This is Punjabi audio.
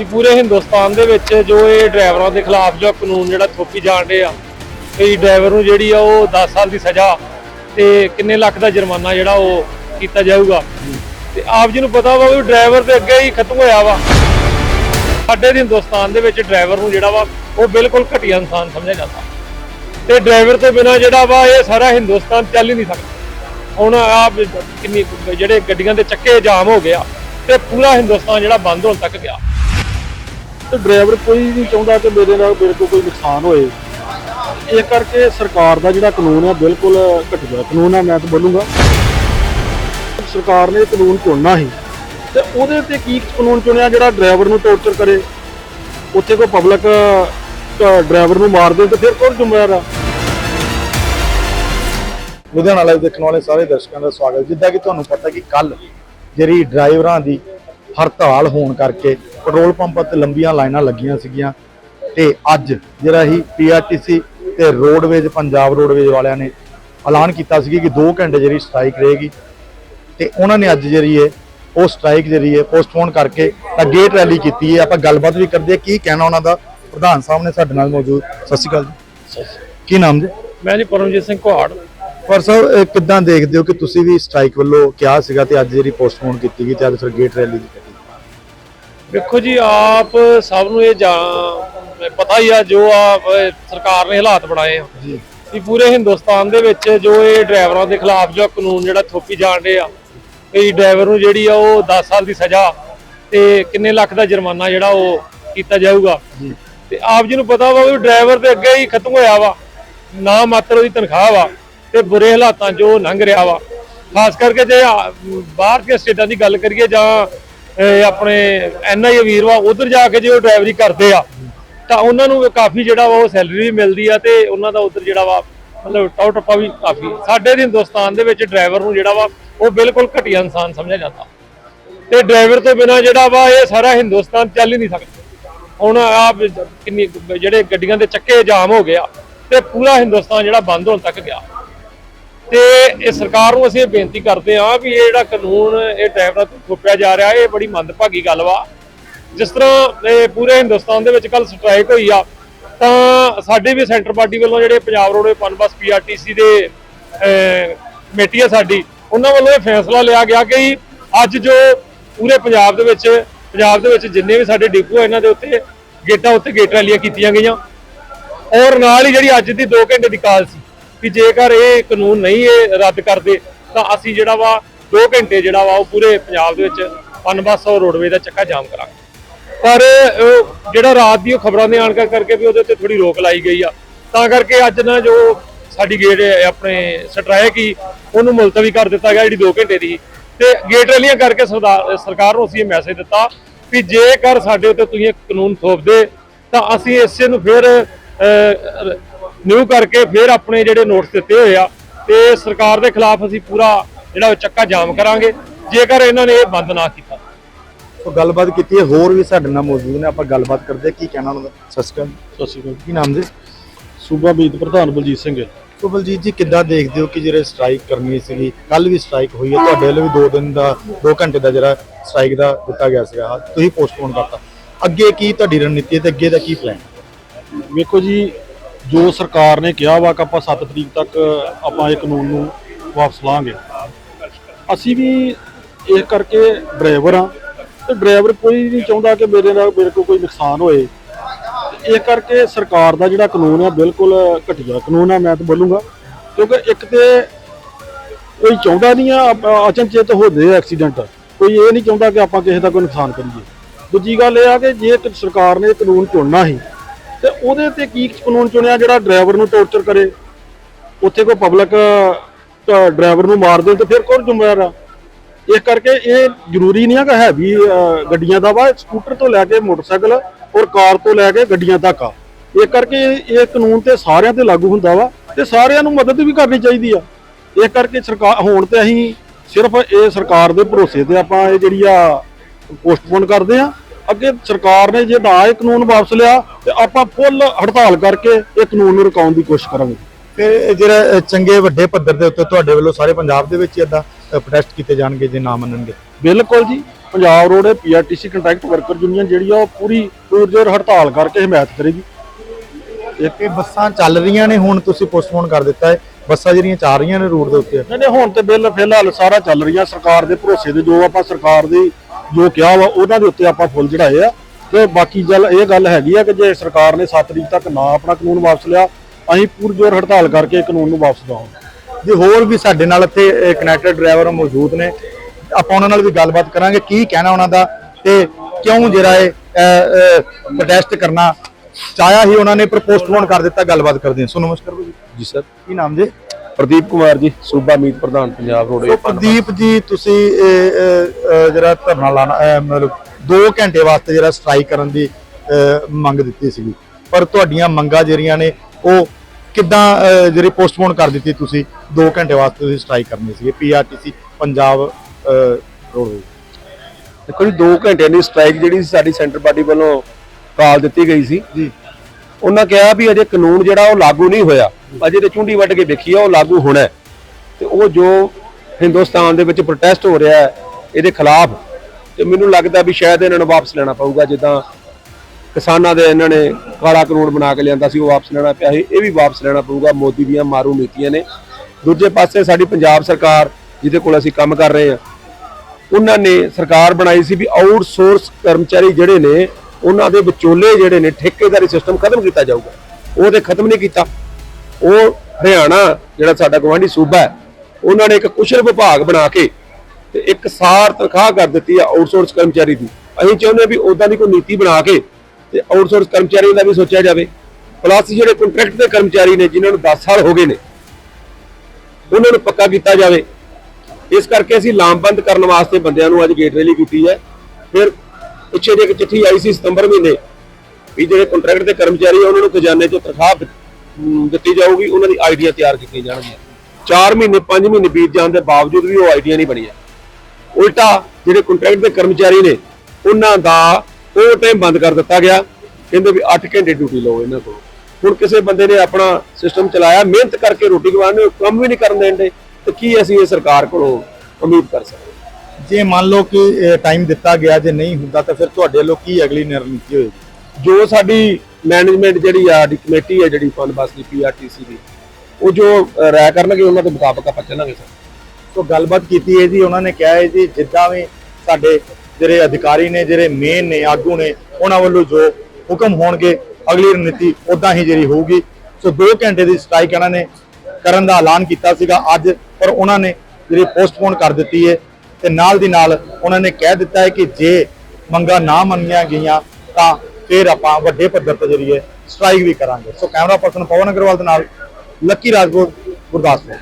ਕਿ ਪੂਰੇ ਹਿੰਦੁਸਤਾਨ ਦੇ ਵਿੱਚ ਜੋ ਇਹ ਡਰਾਈਵਰਾਂ ਦੇ ਖਿਲਾਫ ਜੋ ਕਾਨੂੰਨ ਜਿਹੜਾ ਥੋਪੀ ਜਾਣ ਰਹੇ ਆ ਕਿ ਡਰਾਈਵਰ ਨੂੰ ਜਿਹੜੀ ਆ ਉਹ 10 ਸਾਲ ਦੀ ਸਜ਼ਾ ਤੇ ਕਿੰਨੇ ਲੱਖ ਦਾ ਜੁਰਮਾਨਾ ਜਿਹੜਾ ਉਹ ਕੀਤਾ ਜਾਊਗਾ। ਤੇ ਆਪ ਜੀ ਨੂੰ ਪਤਾ ਵਾ ਵੀ ਡਰਾਈਵਰ ਤੇ ਅੱਗੇ ਹੀ ਖਤਮ ਹੋਇਆ ਵਾ। ਸਾਡੇ ਹਿੰਦੁਸਤਾਨ ਦੇ ਵਿੱਚ ਡਰਾਈਵਰ ਨੂੰ ਜਿਹੜਾ ਵਾ, ਉਹ ਬਿਲਕੁਲ ਘਟੀਆ ਇਨਸਾਨ ਸਮਝਿਆ ਜਾਂਦਾ। ਤੇ ਡਰਾਈਵਰ ਤੋਂ ਬਿਨਾ ਜਿਹੜਾ ਵਾ, ਇਹ ਸਾਰਾ ਹਿੰਦੁਸਤਾਨ ਚੱਲ ਹੀ ਨਹੀਂ ਸਕਦਾ। ਹੁਣ ਆਪ ਕਿੰਨੀ, ਜਿਹੜੇ ਗੱਡੀਆਂ ਦੇ ਚੱਕੇ ਜਾਮ ਹੋ ਗਿਆ ਤੇ ਪੂਰਾ ਹਿੰਦੁਸਤਾਨ ਜਿਹੜਾ ਬੰਦ ਹੋਣ ਤੱਕ ਗਿਆ। ਤੇ ਡਰਾਈਵਰ ਕੋਈ ਨਹੀਂ ਚਾਹੁੰਦਾ ਕਿ ਮੇਰੇ ਨਾਲ ਮੇਰੇ ਕੋਲ ਕੋਈ ਨੁਕਸਾਨ ਹੋਏ। ਇਹ ਕਰਕੇ ਸਰਕਾਰ ਦਾ ਜਿਹੜਾ ਕਾਨੂੰਨ ਹੈ ਬਿਲਕੁਲ ਘਟੀਆ ਕਾਨੂੰਨ ਹੈ ਮੈਂ ਤਾਂ ਬੋਲੂੰਗਾ। ਸਰਕਾਰ ਨੇ ਇਹ ਕਾਨੂੰਨ ਚੁਣਨਾ ਸੀ ਤੇ ਉਹਦੇ ਤੇ ਕੀ ਕਾਨੂੰਨ ਚੁਣਿਆ ਜਿਹੜਾ ਡਰਾਈਵਰ ਨੂੰ ਟੌਰਚਰ ਕਰੇ? ਉੱਥੇ ਕੋਈ ਪਬਲਿਕ ਡਰਾਈਵਰ ਨੂੰ ਮਾਰ ਦੇ ਤੇ ਫਿਰ ਕੌਣ ਜ਼ਿੰਮੇਵਾਰ ਆ? ਲੁਧਿਆਣਾ ਲਾਈਵ ਦੇਖਣ ਵਾਲੇ ਸਾਰੇ ਦਰਸ਼ਕਾਂ ਦਾ ਸਵਾਗਤ। ਜਿੱਦਾਂ ਕਿ ਤੁਹਾਨੂੰ ਪਤਾ ਕਿ ਕੱਲ ਜਿਹੜੀ ਡਰਾਈਵਰਾਂ ਦੀ ਹੜਤਾਲ ਹੋਣ ਕਰਕੇ ਪੈਟਰੋਲ ਪੰਪਾਂ ਤੇ ਲੰਬੀਆਂ ਲਾਈਨਾਂ ਲੱਗੀਆਂ ਸੀਗੀਆਂ ਤੇ ਅੱਜ ਜਿਹੜਾ ਹੀ ਪੀਆਰਟੀਸੀ ਤੇ ਰੋਡਵੇਜ ਪੰਜਾਬ ਰੋਡਵੇਜ ਵਾਲਿਆਂ ਨੇ ਐਲਾਨ ਕੀਤਾ ਸੀ ਕਿ 2 ਘੰਟੇ ਜਿਹੜੀ ਸਟ੍ਰਾਈਕ ਰਹੇਗੀ ਤੇ ਉਹਨਾਂ ਨੇ ਅੱਜ ਜਿਹੜੀ ਹੈ ਉਹ ਸਟ੍ਰਾਈਕ ਜਿਹੜੀ ਹੈ ਪੋਸਟਪੋਨ ਕਰਕੇ ਤਾਂ ਗੇਟ ਰੈਲੀ ਕੀਤੀ ਹੈ। ਆਪਾਂ ਗੱਲਬਾਤ ਵੀ ਕਰਦੇ ਹਾਂ। ਕੀ ਕਹਿਣਾ ਉਹਨਾਂ ਦਾ? ਪ੍ਰਧਾਨ ਸਾਹਿਬ ਨੇ ਸਾਡੇ ਨਾਲ ਮੌਜੂਦ। ਸਤਿ ਸ਼੍ਰੀ ਅਕਾਲ ਜੀ। ਕੀ ਨਾਮ ਜੀ? ਮੈਂ ਜੀ ਪਰਮਜੀਤ ਸਿੰਘ ਘੁਆੜ ਪਰ ਸਰ ਕਿੱਦਾਂ ਦੇਖਦੇ ਹੋ ਕਿ ਤੁਸੀਂ ਵੀ ਸਟ੍ਰਾਈਕ ਵੱਲੋਂ ਕਿਹਾ ਸੀਗਾ ਤੇ ਅੱਜ ਜਿਹੜੀ ਪੋਸਟਪੋਨ ਕੀਤੀ ਗਈ ਤੇ ਅੱਜ ਫਿਰ ਗੇਟ ਰੈਲੀ ਕੱਢੀ ਵੇਖੋ ਜੀ ਆਪ ਸਭ ਨੂੰ ਇਹ ਜਾਂ ਪਤਾ ਹੀ ਆ ਜੋ ਅਹ, ਸਰਕਾਰ ਨੇ ਹਾਲਾਤ ਬਣਾਏ ਆ। ਜੀ। ਕਿ ਪੂਰੇ ਹਿੰਦੁਸਤਾਨ ਦੇ ਵਿੱਚ ਜੋ ਇਹ ਡਰਾਈਵਰਾਂ ਦੇ ਖਿਲਾਫ ਜੋ ਕਾਨੂੰਨ ਜਿਹੜਾ ਥੋਪੀ ਜਾਣ ਰਹੇ ਆ ਕਿ ਡਰਾਈਵਰ ਨੂੰ ਜਿਹੜੀ ਆ ਉਹ 10 ਸਾਲ ਦੀ ਸਜ਼ਾ ਤੇ ਕਿੰਨੇ ਲੱਖ ਦਾ ਜੁਰਮਾਨਾ ਜਿਹੜਾ ਉਹ ਕੀਤਾ ਜਾਊਗਾ। ਜੀ। ਤੇ ਆਪ ਜੀ ਨੂੰ ਪਤਾ ਵਾ ਵੀ ਡਰਾਈਵਰ ਤੇ ਅੱਗੇ ਹੀ ਖਤਮ ਹੋਇਆ ਵਾ ਨਾ ਮਾਤਰ ਉਹਦੀ ਤਨਖਾਹ ਵਾ ਤੇ ਬੁਰੇ ਹਾਲਾਤਾਂ ਉਹ ਲੰਘ ਰਿਹਾ ਵਾ। ਖਾਸ ਕਰਕੇ ਜੇ ਆ- ਬਾਹਰ ਦੇ ਸਟੇਟਾਂ ਦੀ ਗੱਲ ਕਰੀਏ ਜਾਂ ਆਪਣੇ ਐਨਆਈ ਵੀਰ ਵਾ, ਉਧਰ ਜਾ ਕੇ ਜੇ ਉਹ ਡਰਾਈਵਰੀ ਕਰਦੇ ਆ, ਤਾਂ ਉਹਨਾਂ ਨੂੰ ਕਾਫੀ ਜਿਹੜਾ ਵਾ ਉਹ ਸੈਲਰੀ ਵੀ ਮਿਲਦੀ ਆ ਤੇ ਉਹਨਾਂ ਦਾ ਉਧਰ ਜਿਹੜਾ ਵਾ, ਮਤਲਬ ਟੌਰ ਟੱਪਾ ਵੀ ਕਾਫੀ, ਸਾਡੇ ਦੇ ਹਿੰਦੁਸਤਾਨ ਦੇ ਵਿੱਚ ਡਰਾਈਵਰ ਨੂੰ ਜਿਹੜਾ ਵਾ, ਉਹ ਬਿਲਕੁਲ ਘਟੀਆ ਇਨਸਾਨ ਸਮਝਿਆ ਜਾਂਦਾ। ਤੇ ਡਰਾਈਵਰ ਤੋਂ ਬਿਨਾ ਜਿਹੜਾ ਵਾ, ਇਹ ਸਾਰਾ ਹਿੰਦੁਸਤਾਨ ਚੱਲ ਹੀ ਨਹੀਂ ਸਕਦਾ। ਹੁਣ ਆਪ ਕਿੰਨੀ, ਜਿਹੜੇ ਗੱਡੀਆਂ ਦੇ ਚੱਕੇ ਜਾਮ ਹੋ ਗਿਆ ਤੇ ਪੂਰਾ ਹਿੰਦੁਸਤਾਨ ਜਿਹੜਾ ਬੰਦ ਹੋਣ ਤੱਕ ਗਿਆ। ਤੇ ਇਹ ਸਰਕਾਰ ਨੂੰ ਅਸੀਂ ਇਹ ਬੇਨਤੀ ਕਰਦੇ ਹਾਂ ਵੀ ਇਹ ਜਿਹੜਾ ਕਾਨੂੰਨ, ਇਹ ਡਰਾਈਵਰਾਂ ਤੋਂ ਥੋਪਿਆ ਜਾ ਰਿਹਾ, ਇਹ ਬੜੀ ਮੰਦਭਾਗੀ ਗੱਲ ਵਾ। ਜਿਸ ਤਰ੍ਹਾਂ ਇਹ ਪੂਰੇ ਹਿੰਦੁਸਤਾਨ ਦੇ ਵਿੱਚ ਕੱਲ ਸਟ੍ਰਾਈਕ ਹੋਈ ਆ, ਤਾਂ ਸਾਡੇ ਵੀ ਸੈਂਟਰ ਪਾਰਟੀ ਵੱਲੋਂ ਜਿਹੜੇ ਪੰਜਾਬ ਰੋਡਵੇ ਪਨਬਸ ਪੀਆਰਟੀਸੀ ਦੇ ਕਮੇਟੀ ਆ ਸਾਡੀ, ਉਹਨਾਂ ਵੱਲੋਂ ਇਹ ਫੈਸਲਾ ਲਿਆ ਗਿਆ ਕਿ ਅੱਜ ਜੋ ਪੂਰੇ ਪੰਜਾਬ ਦੇ ਵਿੱਚ, ਪੰਜਾਬ ਦੇ ਵਿੱਚ ਜਿੰਨੇ ਵੀ ਸਾਡੇ ਡਿਪੂ ਆ, ਇਹਨਾਂ ਦੇ ਉੱਤੇ ਗੇਟਾਂ ਉੱਤੇ ਗੇਟ ਰੈਲੀਆਂ ਕੀਤੀਆਂ ਗਈਆਂ। ਔਰ ਨਾਲ ਹੀ ਜਿਹੜੀ ਅੱਜ ਦੀ 2 ਘੰਟੇ ਦੀ ਕਾਲ ਸੀ ਕਿ ਜੇਕਰ ਇਹ ਕਾਨੂੰਨ ਨਹੀਂ ਇਹ ਰੱਦ ਕਰਦੇ, ਤਾਂ ਅਸੀਂ ਜਿਹੜਾ ਵਾ 2 ਘੰਟੇ ਜਿਹੜਾ ਵਾ ਉਹ ਪੂਰੇ ਪੰਜਾਬ ਦੇ ਵਿੱਚ ਪਨਬਸ ਔਰ ਰੋਡਵੇ ਦਾ ਚੱਕਾ ਜਾਮ ਕਰਾਂਗੇ। ਪਰ ਜਿਹੜਾ ਰਾਤ ਦੀ ਉਹ ਖਬਰਾਂ ਦੇ ਆਣ ਕਰ ਕਰਕੇ ਵੀ ਉਹਦੇ ਉੱਤੇ ਥੋੜੀ ਰੋਕ ਲਾਈ ਗਈ ਆ, ਤਾਂ ਕਰਕੇ ਅੱਜ ਨਾ ਜੋ ਸਾਡੀ ਗੇਟ ਆਪਣੇ ਸਟ੍ਰਾਈਕ ਹੀ ਉਹਨੂੰ ਮੁਲਤਵੀ ਕਰ ਦਿੱਤਾ ਗਿਆ ਜਿਹੜੀ 2 ਘੰਟੇ ਦੀ। ਤੇ ਗੇਟ ਰੈਲੀਆਂ ਕਰਕੇ ਸਰਦਾਰ ਸਰਕਾਰ ਨੂੰ ਅਸੀਂ ਇਹ ਮੈਸੇਜ ਦਿੱਤਾ ਵੀ ਜੇਕਰ ਸਾਡੇ ਉੱਤੇ ਤੁਸੀਂ ਕਾਨੂੰਨ ਥੋਪਦੇ, ਤਾਂ ਅਸੀਂ ਇਸੇ ਨੂੰ ਫਿਰ ਨਿਊ ਕਰਕੇ ਫਿਰ ਆਪਣੇ ਜਿਹੜੇ ਨੋਟਿਸ ਦਿੱਤੇ ਹੋਏ ਆ ਤੇ ਸਰਕਾਰ ਦੇ ਖਿਲਾਫ ਅਸੀਂ ਪੂਰਾ ਜਿਹੜਾ ਉਹ ਚੱਕਾ ਜਾਮ ਕਰਾਂਗੇ ਜੇਕਰ ਇਹਨਾਂ ਨੇ ਇਹ ਬੰਦ ਨਾ ਕੀਤਾ। ਸੋ ਗੱਲਬਾਤ ਕੀਤੀ ਹੈ ਹੋਰ ਵੀ ਸਾਡੇ ਨਾਲ ਮੌਜੂਦ ਨੇ ਆਪਾਂ ਗੱਲਬਾਤ ਕਰਦੇ ਕੀ ਕਹਿਣਾ ਉਹਨਾਂ ਦਾ? ਸਤਿ ਸ਼੍ਰੀ ਅਕਾਲ। ਸਤਿ ਸ਼੍ਰੀ ਅਕਾਲ ਕੀ ਨਾਮ ਜੀ? ਸੂਬਾ ਮੀਤ ਪ੍ਰਧਾਨ ਬਲਜੀਤ ਸਿੰਘ ਹੈ। ਬਲਜੀਤ ਜੀ ਕਿੱਦਾਂ ਦੇਖਦੇ ਹੋ ਕਿ ਜਿਹੜੇ ਸਟ੍ਰਾਈਕ ਕਰਨੀ ਸੀਗੀ ਕੱਲ ਵੀ ਸਟ੍ਰਾਈਕ ਹੋਈ ਹੈ ਤੁਹਾਡੇ ਵੱਲੋਂ ਵੀ 2 ਦਿਨ ਦਾ 2 ਘੰਟੇ ਦਾ ਜਿਹੜਾ ਸਟ੍ਰਾਈਕ ਦਾ ਦਿੱਤਾ ਗਿਆ ਸੀਗਾ ਤੁਸੀਂ ਪੋਸਟਪੋਨ ਕਰਤਾ। ਅੱਗੇ ਕੀ ਤੁਹਾਡੀ ਰਣਨੀਤੀ ਹੈ ਤੇ ਅੱਗੇ ਦਾ ਕੀ ਪਲਾਨ ਵੇਖੋ ਜੀ ਜੋ ਸਰਕਾਰ ਨੇ ਕਿਹਾ ਵਾ ਕਿ ਆਪਾਂ 7 ਤਰੀਕ ਤੱਕ ਆਪਾਂ ਇਹ ਕਾਨੂੰਨ ਨੂੰ ਵਾਪਸ ਲਾਂਗੇ। ਅਸੀਂ ਵੀ ਇਹ ਕਰਕੇ ਡਰਾਈਵਰ ਆ ਤੇ ਡਰਾਈਵਰ ਕੋਈ ਨਹੀਂ ਚਾਹੁੰਦਾ ਕਿ ਮੇਰੇ ਨਾਲ ਮੇਰੇ ਕੋਲ ਕੋਈ ਨੁਕਸਾਨ ਹੋਏ। ਇਹ ਕਰਕੇ ਸਰਕਾਰ ਦਾ ਜਿਹੜਾ ਕਾਨੂੰਨ ਆ ਬਿਲਕੁਲ ਘਟੀਆ ਕਾਨੂੰਨ ਆ, ਮੈਂ ਤਾਂ ਬੋਲੂੰਗਾ। ਕਿਉਂਕਿ ਇੱਕ ਤੇ ਕੋਈ ਚਾਹੁੰਦਾ ਨਹੀਂ ਆ ਅਪ- ਅਚਨਚੇਤ ਹੋਦੇ ਐਕਸੀਡੈਂਟ। ਕੋਈ ਇਹ ਨਹੀਂ ਚਾਹੁੰਦਾ ਕਿ ਆਪਾਂ ਕਿਸੇ ਦਾ ਕੋਈ ਨੁਕਸਾਨ ਕਰੀਏ। ਦੂਜੀ ਗੱਲ ਇਹ ਆ ਕਿ ਜੇ ਸਰਕਾਰ ਨੇ ਕਾਨੂੰਨ ਚੁਣਨਾ ਸੀ ਤੇ ਉਹਦੇ ਤੇ ਕੀ ਕਾਨੂੰਨ ਚੁਣਿਆ ਜਿਹੜਾ ਡਰਾਈਵਰ ਨੂੰ ਟੌਰਚਰ ਕਰੇ? ਉੱਥੇ ਕੋਈ ਪਬਲਿਕ ਡਰਾਈਵਰ ਨੂੰ ਮਾਰ ਦੇ ਤੇ ਫਿਰ ਕੌਣ ਜ਼ਿੰਮੇਵਾਰ ਆ? ਇਸ ਕਰਕੇ ਇਹ ਜ਼ਰੂਰੀ ਨਹੀਂ ਆ ਕਿ ਹੈਵੀ ਗੱਡੀਆਂ ਦਾ ਵਾ, ਸਕੂਟਰ ਤੋਂ ਲੈ ਕੇ ਮੋਟਰਸਾਈਕਲ ਔਰ ਕਾਰ ਤੋਂ ਲੈ ਕੇ ਗੱਡੀਆਂ ਤੱਕ ਆ। ਇਸ ਕਰਕੇ ਇਹ ਕਾਨੂੰਨ ਤੇ ਸਾਰਿਆਂ ਤੇ ਲਾਗੂ ਹੁੰਦਾ ਵਾ ਤੇ ਸਾਰਿਆਂ ਨੂੰ ਮਦਦ ਵੀ ਕਰਨੀ ਚਾਹੀਦੀ ਆ। ਇਸ ਕਰਕੇ ਸਰਕਾਰ, ਹੁਣ ਤੇ ਅਸੀਂ ਸਿਰਫ ਇਹ ਸਰਕਾਰ ਦੇ ਭਰੋਸੇ ਤੇ ਆਪਾਂ ਇਹ ਜਿਹੜੀ ਆ ਪੋਸਟਪੋਨ ਕਰਦੇ ਆ। ਅੱਗੇ ਸਰਕਾਰ ਨੇ ਜੇ ਨਾ ਇਹ ਕਾਨੂੰਨ ਵਾਪਸ ਲਿਆ ਤੇ ਆਪਾਂ ਫੁੱਲ ਹੜਤਾਲ ਕਰਕੇ ਇਹ ਕਾਨੂੰਨ ਨੂੰ ਰੁਕਾਉਣ ਦੀ ਕੋਸ਼ਿਸ਼ ਕਰਾਂਗੇ। ਫਿਰ ਜਿਹੜਾ ਚੰਗੇ ਵੱਡੇ ਪੱਧਰ ਦੇ ਉੱਤੇ ਤੁਹਾਡੇ ਵੱਲੋਂ ਸਾਰੇ ਪੰਜਾਬ ਦੇ ਵਿੱਚ ਇਦਾਂ ਪ੍ਰੋਟੈਸਟ ਕੀਤੇ ਜਾਣਗੇ ਜੇ ਨਾ ਮੰਨਣਗੇ? ਬਿਲਕੁਲ ਜੀ। Punjab road PRTC contract worker union ਜਿਹੜੀ ਆ ਉਹ ਪੂਰੀ ਪੁਰਜੋਰ ਹੜਤਾਲ ਕਰਕੇ ਹਮਾਇਤ ਕਰੇਗੀ। ਇਹ ਬੱਸਾਂ ਚੱਲ ਰਹੀਆਂ ਨੇ ਹੁਣ ਤੁਸੀਂ ਪੋਸਟਪੋਨ ਕਰ ਦਿੱਤਾ ਹੈ। ਬੱਸਾਂ ਜਿਹੜੀਆਂ ਚੱਲ ਰਹੀਆਂ ਨੇ ਰੂਟ ਦੇ ਉੱਤੇ। ਨਹੀਂ ਨਹੀਂ ਹੁਣ ਤੇ ਬਿੱਲ ਫਿਲਹਾਲ ਸਾਰਾ ਚੱਲ ਰਹੀਆਂ। ਸਰਕਾਰ ਦੇ ਭਰੋਸੇ ਦੇ ਜੋ ਆਪਾਂ ਸਰਕਾਰ ਦੀ ਜੋ ਕਿਹਾ ਵਾ ਉਹਨਾਂ ਦੇ ਉੱਤੇ ਆਪਾਂ ਫੁੱਲ ਚੜਾਏ ਆ। ਤੇ ਬਾਕੀ ਗੱਲ ਇਹ ਗੱਲ ਹੈਗੀ ਆ ਕਿ ਜੇ ਸਰਕਾਰ ਨੇ 7 ਤਰੀਕ ਤੱਕ ਨਾ ਆਪਣਾ ਕਾਨੂੰਨ ਵਾਪਸ ਲਿਆ ਅਸੀਂ ਪੁਰਜੋਰ ਹੜਤਾਲ ਕਰਕੇ ਕਾਨੂੰਨ ਨੂੰ ਵਾਪਸ ਦਵਾਂਗੇ। ਜੀ ਹੋਰ ਵੀ ਸਾਡੇ ਨਾਲ ਇੱਥੇ ਕਨੈਕਟਰ ਡਰਾਈਵਰ ਮੌਜੂਦ ਨੇ ਆਪਾਂ ਉਹਨਾਂ ਨਾਲ ਵੀ ਗੱਲਬਾਤ ਕਰਾਂਗੇ ਕੀ ਕਹਿਣਾ ਉਹਨਾਂ ਦਾ ਤੇ ਕਿਉਂ ਜਿਹੜਾ ਇਹ ਪ੍ਰੋਟੈਸਟ ਕਰਨਾ ਚਾਹਿਆ ਹੀ ਉਹਨਾਂ ਨੇ ਪਰ ਪੋਸਟਪੋਨ ਕਰ ਦਿੱਤਾ ਗੱਲਬਾਤ ਕਰਦੇ ਹਾਂ। ਸੋ ਨਮਸਕਾਰ ਜੀ। ਸਰ। ਕੀ ਨਾਮ ਜੀ? ਪ੍ਰਦੀਪ ਕੁਮਾਰ ਜੀ ਸੂਬਾ ਮੀਤ ਪ੍ਰਧਾਨ ਪੰਜਾਬ ਰੋਡ ਪ੍ਰਦੀਪ ਜੀ ਤੁਸੀਂ ਜਿਹੜਾ ਧਰਨਾ ਲਾਣਾ ਮਤਲਬ 2 ਘੰਟੇ ਵਾਸਤੇ ਜਿਹੜਾ ਸਟ੍ਰਾਈਕ ਕਰਨ ਦੀ ਮੰਗ ਦਿੱਤੀ ਸੀਗੀ। ਪਰ ਤੁਹਾਡੀਆਂ ਮੰਗਾਂ ਜਿਹੜੀਆਂ ਨੇ ਉਹ ਕਿੱਦਾਂ ਜਿਹੜੀ ਪੋਸਟਪੋਨ ਕਰ ਦਿੱਤੀ ਤੁਸੀਂ 2 ਘੰਟੇ ਵਾਸਤੇ ਤੁਸੀਂ ਸਟ੍ਰਾਈਕ ਕਰਨੀ ਸੀਗੀ। ਪੀਆਰਟੀਸੀ ਪੰਜਾਬ ਰੋਡਵੇਜ਼ ਦੇਖੋ ਜੀ 2 ਘੰਟੇ ਦੀ ਸਟ੍ਰਾਈਕ ਜਿਹੜੀ ਸਾਡੀ ਸੈਂਟਰ ਪਾਰਟੀ ਵੱਲੋਂ ਕਾਲ ਦਿੱਤੀ ਗਈ ਸੀ। ਜੀ। ਉਹਨਾਂ ਕਿਹਾ ਵੀ ਅਜੇ ਕਾਨੂੰਨ ਜਿਹੜਾ ਉਹ ਲਾਗੂ ਨਹੀਂ ਹੋਇਆ। ਅਜੇ ਤੇ ਚੁੰਡੀ ਵੱਢ ਕੇ ਵੇਖੀ ਆ ਉਹ ਲਾਗੂ ਹੋਣਾ। ਤੇ ਉਹ ਜੋ ਹਿੰਦੁਸਤਾਨ ਦੇ ਵਿੱਚ ਪ੍ਰੋਟੈਸਟ ਹੋ ਰਿਹਾ ਹੈ ਇਹਦੇ ਖਿਲਾਫ ਤੇ ਮੈਨੂੰ ਲੱਗਦਾ ਵੀ ਸ਼ਾਇਦ ਇਹਨਾਂ ਨੂੰ ਵਾਪਸ ਲੈਣਾ ਪਊਗਾ, ਜਿੱਦਾਂ ਕਿਸਾਨਾਂ ਦੇ ਇਹਨਾਂ ਨੇ ਕਾਲਾ ਕਾਨੂੰਨ ਬਣਾ ਕੇ ਲਿਆਂਦਾ ਸੀ, ਉਹ ਵਾਪਸ ਲੈਣਾ ਪਿਆ ਸੀ, ਇਹ ਵੀ ਵਾਪਸ ਲੈਣਾ ਪਊਗਾ, ਮੋਦੀ ਦੀਆਂ ਮਾਰੂ ਨੀਤੀਆਂ ਨੇ। ਦੂਜੇ ਪਾਸੇ ਸਾਡੀ ਪੰਜਾਬ ਸਰਕਾਰ, ਜਿਹਦੇ ਕੋਲ ਅਸੀਂ ਕੰਮ ਕਰ ਰਹੇ ਹਾਂ, ਉਹਨਾਂ ਨੇ ਸਰਕਾਰ ਬਣਾਈ ਸੀ ਵੀ ਆਊਟਸੋਰਸ ਕਰਮਚਾਰੀ ਜਿਹੜੇ ਨੇ, ਉਹਨਾਂ ਦੇ ਵਿਚੋਲੇ ਜਿਹੜੇ ਨੇ, ਠੇਕੇਦਾਰੀ ਸਿਸਟਮ ਖਤਮ ਕੀਤਾ ਜਾਊਗਾ। ਉਹ ਤੇ ਖਤਮ ਨਹੀਂ ਕੀਤਾ। ਉਹ ਹਰਿਆਣਾ, ਜਿਹੜਾ ਸਾਡਾ ਗਵਾਂਢੀ ਸੂਬਾ ਹੈ, ਉਹਨਾਂ ਨੇ ਇੱਕ ਕੁਸ਼ਲ ਵਿਭਾਗ ਬਣਾ ਕੇ ਤੇ ਇੱਕ ਸਾਰ ਤਨਖਾਹ ਕਰ ਦਿੱਤੀ ਆ ਆਊਟਸੋਰਸ ਕਰਮਚਾਰੀ ਦੀ। ਅਸੀਂ ਚਾਹੁੰਦੇ ਹਾਂ ਵੀ ਉਦਾਂ ਦੀ ਕੋਈ ਨੀਤੀ ਬਣਾ ਕੇ ਤੇ ਆਊਟਸੋਰਸ ਕਰਮਚਾਰੀਆਂ ਦਾ ਵੀ ਸੋਚਿਆ ਜਾਵੇ। ਪਲੱਸ ਜਿਹੜੇ ਕੰਟਰੈਕਟ ਦੇ ਕਰਮਚਾਰੀ ਨੇ, ਜਿਨ੍ਹਾਂ ਨੂੰ 10 ਸਾਲ ਹੋ ਗਏ ਨੇ, ਉਹਨਾਂ ਨੂੰ ਪੱਕਾ ਕੀਤਾ ਜਾਵੇ। ਇਸ ਕਰਕੇ ਅਸੀਂ ਲਾਮਬੰਦ ਕਰਨ ਵਾਸਤੇ ਬੰਦਿਆਂ ਨੂੰ ਅੱਜ ਗੇਟ ਰੈਲੀ ਕੀਤੀ ਹੈ। ਫਿਰ ਪਿੱਛੇ ਜੇ ਇੱਕ ਚਿੱਠੀ ਆਈ ਸੀ ਸਤੰਬਰ ਮਹੀਨੇ ਵੀ ਜਿਹੜੇ ਕੰਟਰੈਕਟ ਦੇ ਕਰਮਚਾਰੀ ਆ, ਉਹਨਾਂ ਨੂੰ ਖਜ਼ਾਨੇ ਚੋਂ ਤਨਖਾਹ ਦਿੱਤੀ ਜਾਊਗੀ, ਉਹਨਾਂ ਦੀ ਆਈਡੀਆਂ ਤਿਆਰ ਕੀਤੀਆਂ ਜਾਣਗੀਆਂ। 4 ਮਹੀਨੇ 5 ਮਹੀਨੇ ਬੀਤ ਜਾਣ ਦੇ ਬਾਵਜੂਦ ਵੀ ਉਹ ਆਈਡੀਆਂ ਨਹੀਂ ਬਣੀਆਂ। ਉਲਟਾ ਜਿਹੜੇ ਕੰਟਰੈਕਟ ਦੇ ਕਰਮਚਾਰੀ ਨੇ ਉਹਨਾਂ ਦਾ ਉਹ ਟਾਈਮ ਬੰਦ ਕਰ ਦਿੱਤਾ ਗਿਆ। ਕਹਿੰਦੇ ਵੀ 8 ਘੰਟੇ ਡਿਊਟੀ ਲਓ ਇਹਨਾਂ ਕੋਲ। ਹੁਣ ਕਿਸੇ ਬੰਦੇ ਨੇ ਆਪਣਾ ਸਿਸਟਮ ਚਲਾਇਆ ਮਿਹਨਤ ਕਰਕੇ ਰੋਟੀ ਕਮਾਉਣੇ ਉਹ ਕੰਮ ਵੀ ਨਹੀਂ ਕਰਨ ਦੇਣਦੇ ਤੇ ਕੀ ਅਸੀਂ ਇਹ ਸਰਕਾਰ ਕੋਲੋਂ ਉਮੀਦ ਕਰ ਸਕਦੇ? ਜੇ ਮੰਨ ਲਓ ਕਿ ਟਾਈਮ ਦਿੱਤਾ ਗਿਆ ਜੇ ਨਹੀਂ ਹੁੰਦਾ ਤਾਂ ਫਿਰ ਤੁਹਾਡੇ ਵੱਲੋਂ ਕੀ ਅਗਲੀ ਨਿਰਣੀਤੀ ਹੋਏਗੀ? ਜੋ ਸਾਡੀ ਮੈਨੇਜਮੈਂਟ ਜਿਹੜੀ ਆ ਦੀ ਕਮੇਟੀ ਹੈ ਜਿਹੜੀ ਫੰਡ ਬੱਸ ਦੀ ਪੀਆਰਟੀਸੀ ਦੀ ਉਹ ਜੋ ਰਾਇ ਕਰਨਗੇ ਉਹਨਾਂ ਦੇ ਮੁਤਾਬਕ ਆਪਾਂ ਚੱਲਾਂਗੇ ਸਰ। ਸੋ ਗੱਲਬਾਤ ਕੀਤੀ ਹੈ ਜੀ, ਉਹਨਾਂ ਨੇ ਕਿਹਾ ਹੈ ਜੀ, ਜਿੱਦਾਂ ਵੀ ਸਾਡੇ ਜਿਹੜੇ ਅਧਿਕਾਰੀ ਨੇ, ਜਿਹੜੇ ਮੇਨ ਨੇ, ਆਗੂ ਨੇ, ਉਹਨਾਂ ਵੱਲੋਂ ਜੋ ਹੁਕਮ ਹੋਣਗੇ, ਅਗਲੀ ਰਣਨੀਤੀ ਉਦਾਂ ਹੀ ਜਿਹੜੀ ਹੋਊਗੀ। ਸੋ 2 ਘੰਟੇ ਦੀ ਸਟ੍ਰਾਈਕ ਇਹਨਾਂ ਨੇ ਕਰਨ ਦਾ ਐਲਾਨ ਕੀਤਾ ਸੀਗਾ ਅੱਜ, ਪਰ ਉਹਨਾਂ ਨੇ ਜਿਹੜੀ ਪੋਸਟਪੋਨ ਕਰ ਦਿੱਤੀ ਹੈ ਤੇ ਨਾਲ ਦੀ ਨਾਲ ਉਹਨਾਂ ਨੇ ਕਹਿ ਦਿੱਤਾ ਹੈ ਕਿ ਜੇ ਮੰਗਾਂ ਨਾ ਮੰਨੀਆਂ ਗਈਆਂ, ਤਾਂ ਫਿਰ ਆਪਾਂ ਵੱਡੇ ਪੱਧਰ ਤੇ ਜਿਹੜੀ ਹੈ ਸਟ੍ਰਾਈਕ ਵੀ ਕਰਾਂਗੇ। So camera person Pawan Agarwal ਦੇ ਨਾਲ, ਲੱਕੀ ਰਾਜਪੂਤ, ਗੁਰਦਾਸਪੁਰ।